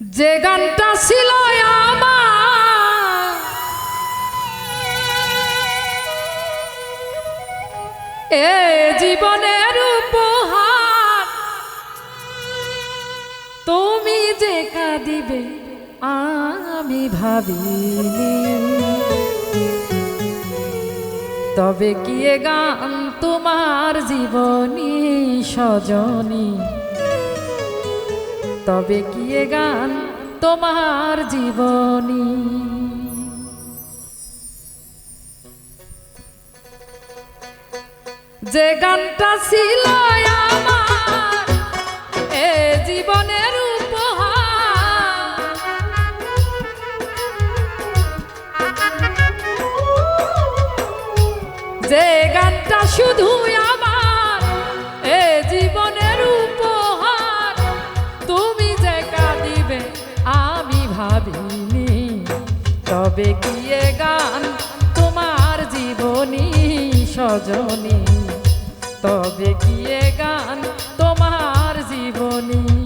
যে গানটা ছিল আমার, এ জীবনের উপহার। তুমি যে কাঁদিবে আমি ভাবি তবে কি গান তোমার জীবনী সজনী? তবে কি এ গান তোমার জীবনী? যে গানটা ছিল আমার, এ জীবনের উপহার। যে গানটা শুধু তবে গিয়ে গান? তোমার জীবনী সজনী। তবে গিয়ে গান? তোমার জীবনী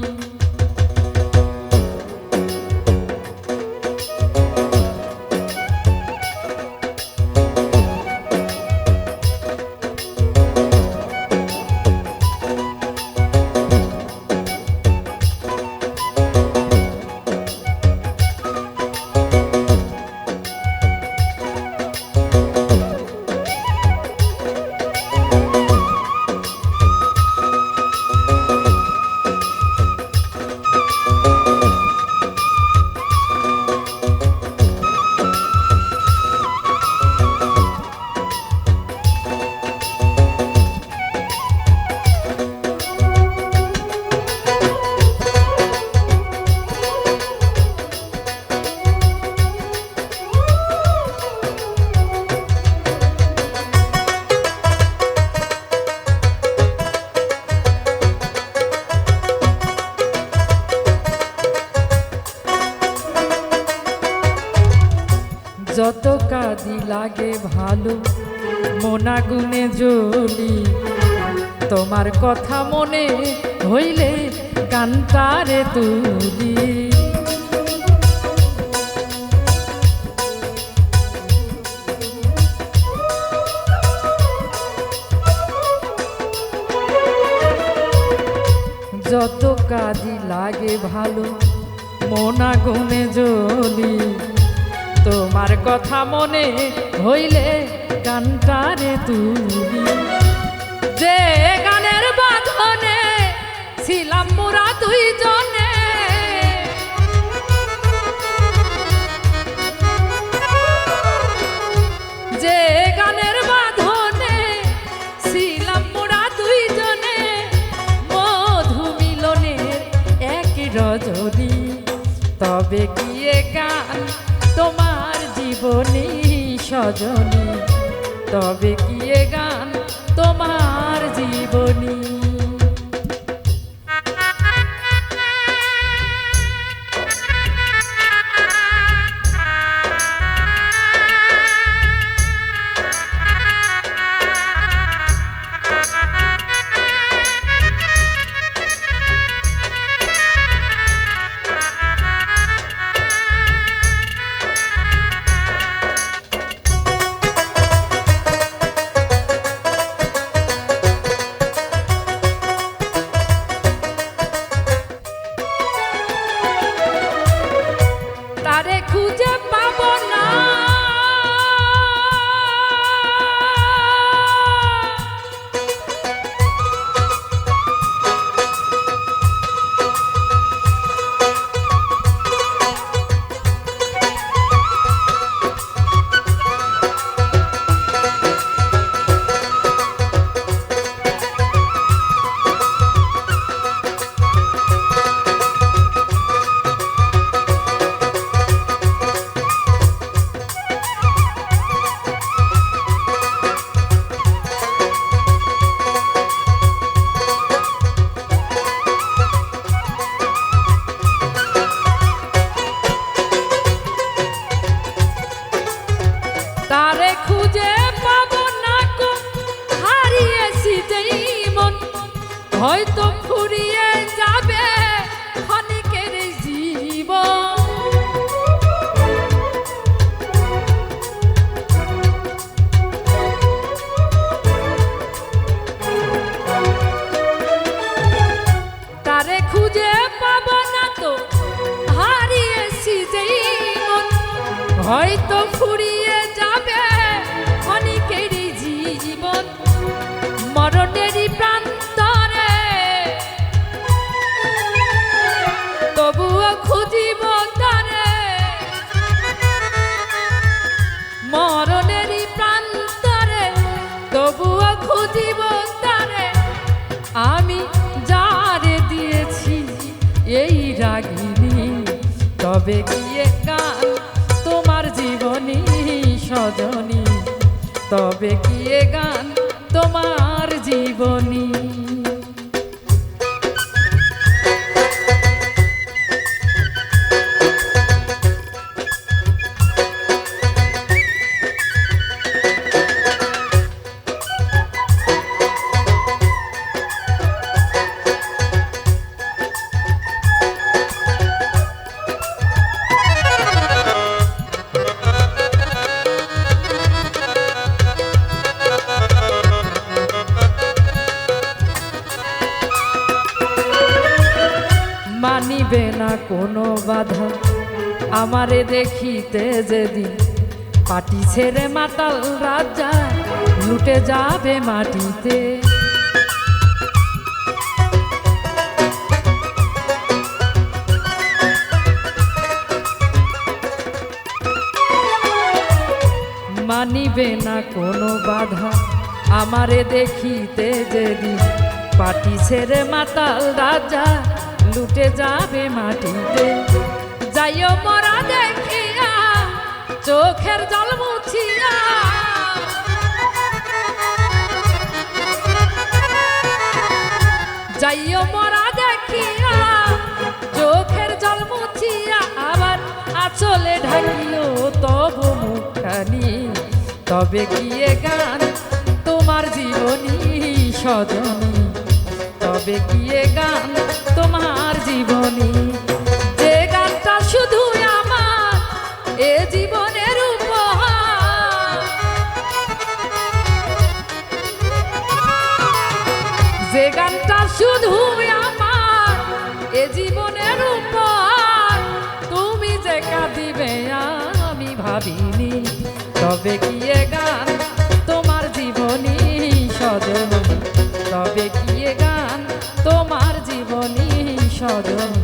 যত কাদি লাগে ভালো, মোনাগুনে জ্বলি। তোমার কথা মনে হইলে গানটারে তুলি। যত কাদি লাগে ভালো, মোনাগুনে জ্বলি। তোমার কথা মনে হইলে গানটারে তুলি যে গানের বাঁধনে ছিলাম মোরা দুইজনে। গানের বাঁধনে মধু মিলনের তবে কি এ গান তোমার জীবনী সজনী তবে কি গান তোমার জীবনী? খুঁজে পাবো হয়তো ফুরিয়ে খুঁজিব তারে আমি যারে দিয়েছি এই রাগিনী। তবে গিয়ে গান তোমার জীবনী সজনী। তবে গিয়ে গান তোমার জীবনী। মানিবে না কোনো বাধা। আমারে দেখিতে যেদিন পাটি ছেড়ে মাতাল রাজা, লুটে যাবে মাটিতে। মানিবে না কোনো বাধা, আমারে দেখিতে যেদিন পাটি ছেড়ে মাতাল রাজা লুটে যাবে মাটিতে। যাইও মরা দেখিয়া, চোখের জল মুছিয়া। যাইও মরা দেখিয়া, চোখের জল মুছিয়া। আবার আচলে ঢাকিও তব মুখানি তবে গিয়ে গান তোমার জীবনী সজনী। তবে গিয়ে গান জীবনী। যে গানটা শুধু আমার, এ জীবনের উপহার। যে গানটা শুধু আমার, এ জীবনের উপহার। তুমি যে কাঁদিবে আমি ভাবিনি, তবে গিয়ে গান তোমার জীবনী সজন? তবে গিয়ে yollarım